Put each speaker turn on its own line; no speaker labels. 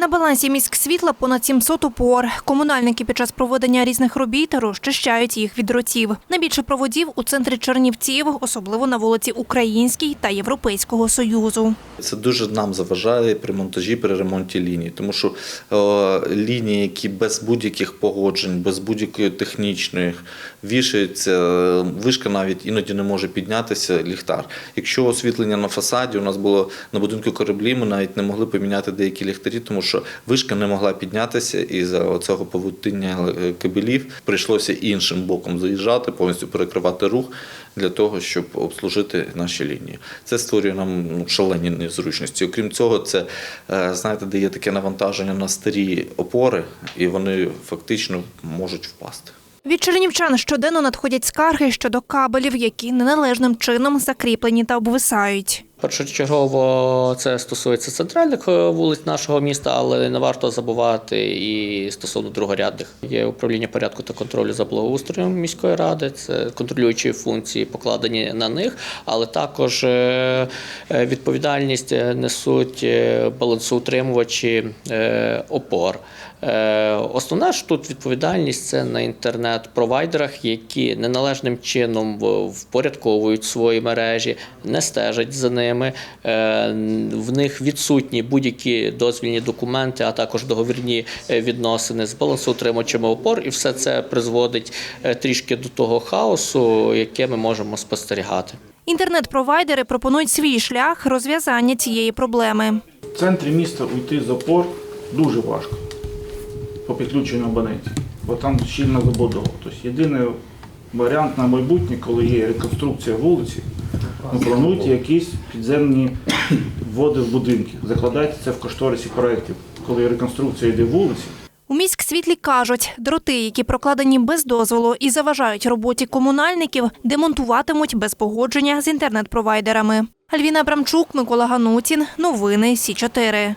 На балансі міськсвітла понад 700 опор. Комунальники під час проведення різних робіт розчищають їх від дротів. Найбільше проводів у центрі Чернівців, особливо на вулиці Українській та Європейського Союзу.
Це дуже нам заважає при монтажі, при ремонті ліній, тому що е, лінії, які без будь-яких погоджень, без будь-якої технічної вішаються, вишка навіть іноді не може піднятися ліхтар. Якщо освітлення на фасаді, у нас було на будинку кораблі, ми навіть не могли поміняти деякі ліхтарі, тому вишка не могла піднятися, і за цього повутиння е, кабелів прийшлося іншим боком заїжджати, повністю перекривати рух для того, щоб обслужити наші лінії. Це створює нам шалені незручності. Окрім цього, це е, знаєте, дає таке навантаження на старі опори, і вони фактично можуть впасти.
Від чернівчан щоденно надходять скарги щодо кабелів, які неналежним чином закріплені та обвисають.
Першочергово це стосується центральних е, вулиць нашого міста, але не варто забувати і стосовно другорядних. Є управління порядку та контролю за благоустроєм міської ради. Це контролюючі функції покладені на них, але також е, е, відповідальність несуть балансоутримувачі опор. Основна ж тут відповідальність це на інтернет-провайдерах, які неналежним чином впорядковують свої мережі, не стежать за ними. Е, В них відсутні будь-які дозвільні документи, а також договірні е, відносини з балансоутримувачами опор, і все це призводить е, трішки до того хаосу, яке ми можемо спостерігати.
Інтернет-провайдери пропонують свій шлях розв'язання цієї проблеми.
В центрі міста уйти з опор дуже важко по підключенню абонентів, бо там щільна забудова. Тобто єдиний варіант на майбутнє, коли є реконструкція вулиці, ну, плануйте якісь підземні води в будинки. Закладайте це в кошторисі проєктів. Коли реконструкція йде вулиці,
У міськсвітлі кажуть, дроти, які прокладені без дозволу і заважають роботі комунальників, демонтуватимуть без погодження з інтернет-провайдерами. Альвіна Абрамчук, Микола Ганутін. Новини Сі 4